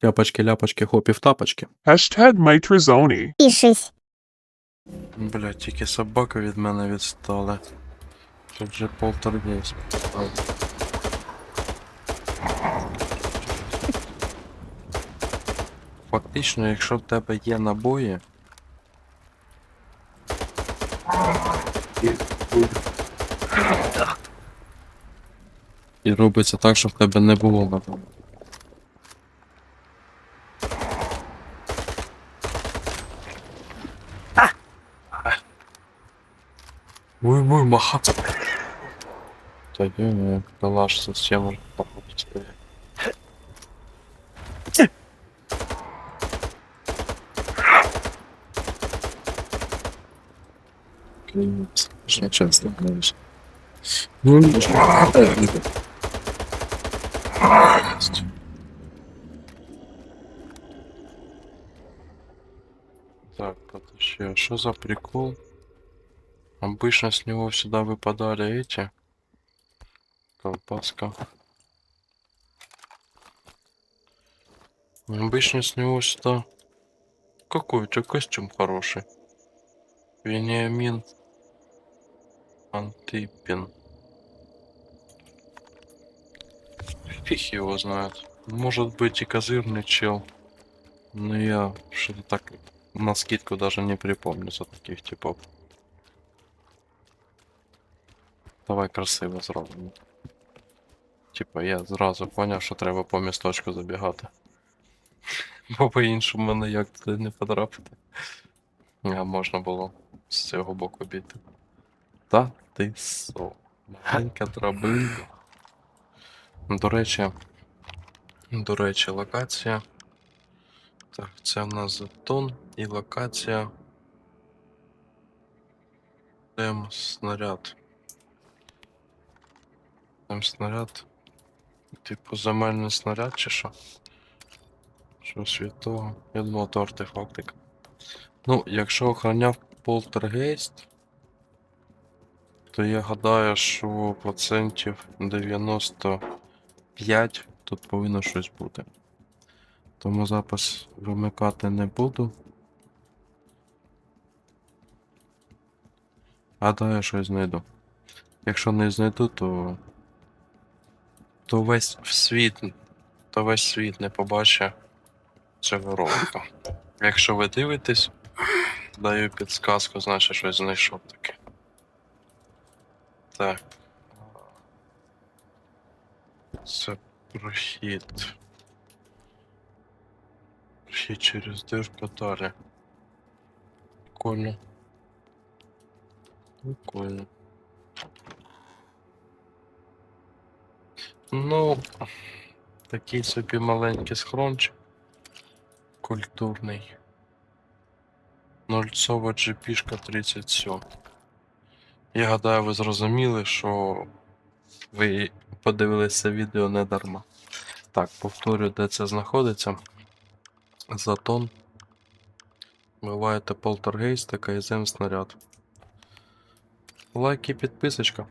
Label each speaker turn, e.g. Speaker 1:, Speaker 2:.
Speaker 1: Тяпочки, ляпочки, хопів, тапочки.
Speaker 2: Hashtag Maitrizoni.
Speaker 3: Пишись.
Speaker 1: Блять, тільки собаки від мене відстали. Тут же полтергейст. Фактично, якщо в тебе є набої. І робиться так, щоб в тебе не було набою. Ой, мой маха. Так, я не калаш совсем может попробовать. Клянусь. Я часто знаешь. Ну, Так, тут еще, что за прикол? Обычно с него всегда выпадали эти. Колбаска. Обычно с него всегда... Какой у тебя костюм хороший? Вениамин Антипин. Фиг его знает. Может быть и козырный чел. Но я что-то так на скидку даже не припомню за таких типов. Давай красиво зробимо. Типа я зразу поняв, що треба по місточку забігати. Бо по-іншому мене як туди не потрапити. А можна було з цього боку біти. Та ти со. Маленька драбина. До речі. До речі, локація. Так, це в нас затон і локація. Тем снаряд. Там снаряд. Типу земельний снаряд чи що? Що святого? Я думав, то артефактик. Ну, якщо охороняв полтергейст, то я гадаю, що процентів 95 тут повинно щось бути. Тому запис вимикати не буду. Гадаю, щось знайду. Якщо не знайду, то то весь світ, то весь світ не побачить цього ролика. Якщо ви дивитесь, даю підсказку, значить щось знайшов таке. Так. Це прохід. Прохід через дирку далі. Прикольно. Прикольно. Ну, такий собі маленький схрончик. Культурний. Нольцова GP 37. Я гадаю, ви зрозуміли, що ви подивилися відео не дарма. Так, повторюю, де це знаходиться. Затон. Буваєте полтергейст та КСМ снаряд. Лайк і підписочка.